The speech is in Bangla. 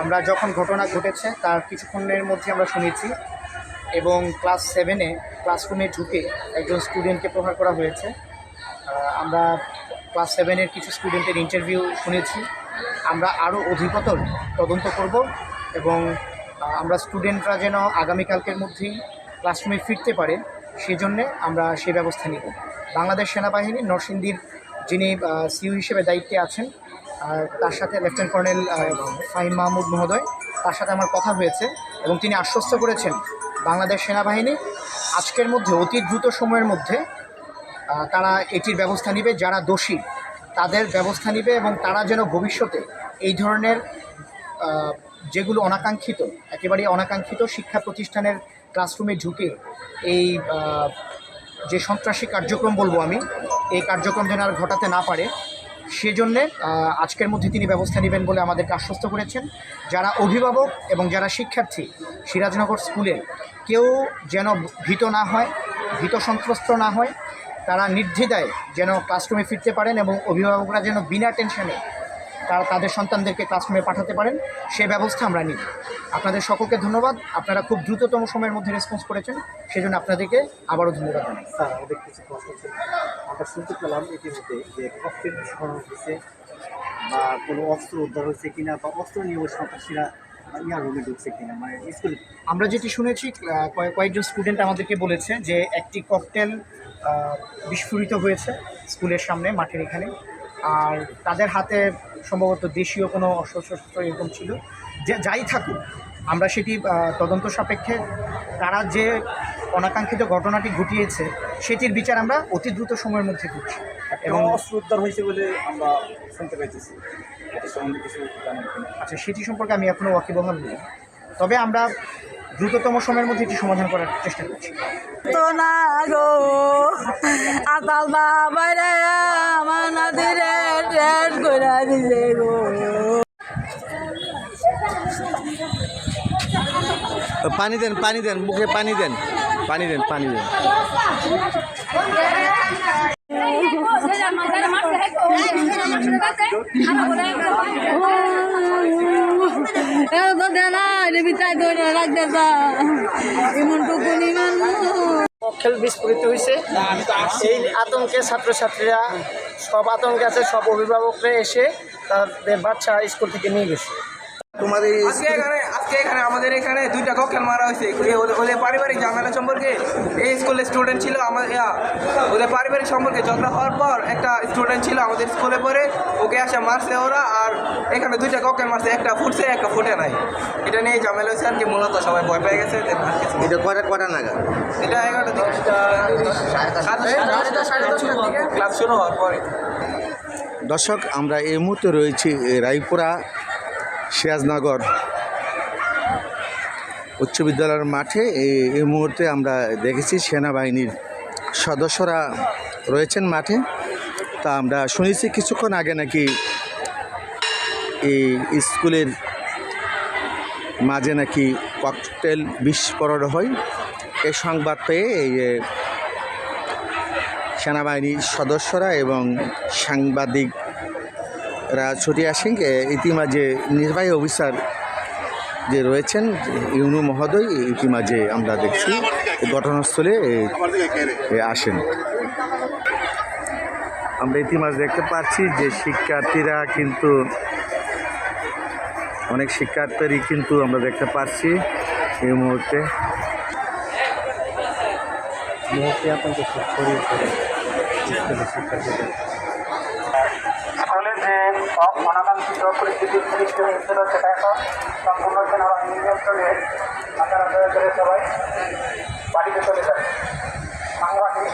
আমরা যখন ঘটনা ঘটেছে, তার কিছুক্ষণের মধ্যে আমরা শুনেছি এবং ক্লাস সেভেনে ক্লাসরুমে ঢুকে একজন স্টুডেন্টকে প্রহার করা হয়েছে। আমরা ক্লাস সেভেনের কিছু স্টুডেন্টের ইন্টারভিউ শুনেছি। আমরা আরও অধিকতর তদন্ত করব এবং আমরা স্টুডেন্টরা যেন আগামীকালকের মধ্যেই ক্লাসরুমে ফিরতে পারে সেই জন্যে আমরা সে ব্যবস্থা নিব। বাংলাদেশ সেনাবাহিনী নরসিংদীর যিনি সিইউ হিসেবে দায়িত্বে আছেন আর তার সাথে লেফটেন্যান্ট কর্নেল ফাহিম মাহমুদ মহোদয়, তার সাথে আমার কথা হয়েছে এবং তিনি আশ্বস্ত করেছেন বাংলাদেশ সেনাবাহিনী আজকের মধ্যে, অতি দ্রুত সময়ের মধ্যে তারা এটির ব্যবস্থা নেবে, যারা দোষী, তাদের ব্যবস্থা নেবে এবং তারা যেন ভবিষ্যতে এই ধরনের যেগুলো অনাকাঙ্ক্ষিত একেবারে অনাকাঙ্ক্ষিত শিক্ষা প্রতিষ্ঠানের ক্লাসরুমে ঢুকে এই যে সন্ত্রাসী কার্যক্রম বলব আমি, এই কার্যক্রম যেন আর ঘটাতে না পারে সেজন্যে আজকের মধ্যে তিনি ব্যবস্থা নেবেন বলে আমাদেরকে আশ্বস্ত করেছেন। যারা অভিভাবক এবং যারা শিক্ষার্থী সিরাজনগর স্কুলে কেউ যেন ভীত না হয়, ভীত সন্ত্রস্ত না হয়, তারা নির্দ্বিধায় যেন ক্লাসরুমে ফিরতে পারেন এবং অভিভাবকরা যেন বিনা টেনশনে তারা তাদের সন্তানদেরকে ক্লাসরুমে পাঠাতে পারেন, সে ব্যবস্থা আমরা নিই আপনাদের সকলকে ধন্যবাদ। আপনারা খুব দ্রুততম সময়ের মধ্যে রেসপন্স করেছেন, সেজন্য আপনাদেরকে আবারও ধন্যবাদ জানাই। আমরা শুনতে পেলাম ইতিমধ্যে যে ককটেল বিস্ফোরণ হয়েছে বা কোনো অস্ত্র উদ্ধার হয়েছে কিনা, বা অস্ত্র নিয়ে ওই সন্ত্রাসীরা ইয়ার রুমে ঢুকছে কিনা মানে স্কুলে আমরা যেটি শুনেছি কয়েক- কয়েকজন স্টুডেন্ট আমাদেরকে বলেছে যে একটি ককটেল বিস্ফোরিত হয়েছে স্কুলের সামনে, মাঠের এখানে। আর তাদের হাতে সম্ভবত দেশীয় কোনো অস্ত্রশস্ত্র এরকম ছিল। যে যাই থাকুক, আমরা সেটি তদন্ত সাপেক্ষে তারা যে অনাকাঙ্ক্ষিত ঘটনাটি ঘটিয়েছে সেটির বিচার আমরা অতি দ্রুত সময়ের মধ্যে করছি। এবং অস্ত্র উদ্ধার হয়েছে বলে আমরা শুনতে পাইতেছি। আচ্ছা সেটি সম্পর্কে আমি এখনও ওয়াকিবহাল নই। তবে আমরা দ্রুততম সময়ের মধ্যে এটি সমাধান করার চেষ্টা করছি। তো না আতাল আমার করে গো। পানি দেন পানি দেন মুখে পানি দেন। পানি দেন পানি দেন। ককটেল বিস্ফোরিত হয়েছে সেই আতঙ্কে ছাত্রছাত্রীরা, সব আতঙ্কে আছে, সব অভিভাবকরা এসে তাদের বাচ্চা স্কুল থেকে নিয়ে গেছে। তোমাদের এই আজকে এখানে আজকে এখানে আমাদের এখানে দুইটা ককটেল মারা হয়েছে। ওদের পারিবারিক ঝামেলা সম্পর্কে এই স্কুলের স্টুডেন্ট ছিল আমাদের ওদের পারিবারিক সম্পর্কে ঝগড়া হওয়ার পর একটা স্টুডেন্ট ছিল আমাদের স্কুলে পড়ে। ওকে আসে মারছে ওরা আর এখানে দুইটা ককটেল মারছে। একটা ফুটছে একটা ফুটে নাই। এটা নিয়ে ঝামেলা হয়েছে। আর কি মূলত সবাই ভয় পেয়ে গেছে। এটা কটা কটা নাগাদ? এটা এগারোটা দিকে। ক্লাস শুরু হওয়ার পরে। দর্শক আমরা এই মুহূর্তে রয়েছি এ, রায়পুরা সিরাজনগর উচ্চ বিদ্যালয়ের মাঠে এই- মুহূর্তে আমরা দেখেছি সেনাবাহিনীর সদস্যরা রয়েছেন মাঠে। তা আমরা শুনেছি কিছুক্ষণ আগে নাকি এই স্কুলের মাঝে নাকি ককটেল বিস্ফোরণ হয়। এই সংবাদ পেয়ে এই সেনাবাহিনীর সদস্যরা এবং সাংবাদিকরা আসেন এ, ইতিমাঝে নির্বাহী অফিসার যে রয়েছেন ইউনু মহোদয় ইতিমাঝে আমরা দেখছি ঘটনাস্থলে আসেন। আমরা ইতিমাঝে দেখতে পাচ্ছি যে শিক্ষার্থীরা কিন্তু অনেক শিক্ষার্থীরই কিন্তু আমরা দেখতে পাচ্ছি এই মুহূর্তে। মুহূর্তে শিক্ষার্থীদের অনাকাঙ্ক্ষিত পরিস্থিতির সৃষ্টি হয়েছিল সেটা এখন সম্পূর্ণ সেনাবাহিনী নিয়ন্ত্রণে আপনারা দয়া করে সবাই। বাড়িতে চলে যান বাংলাদেশ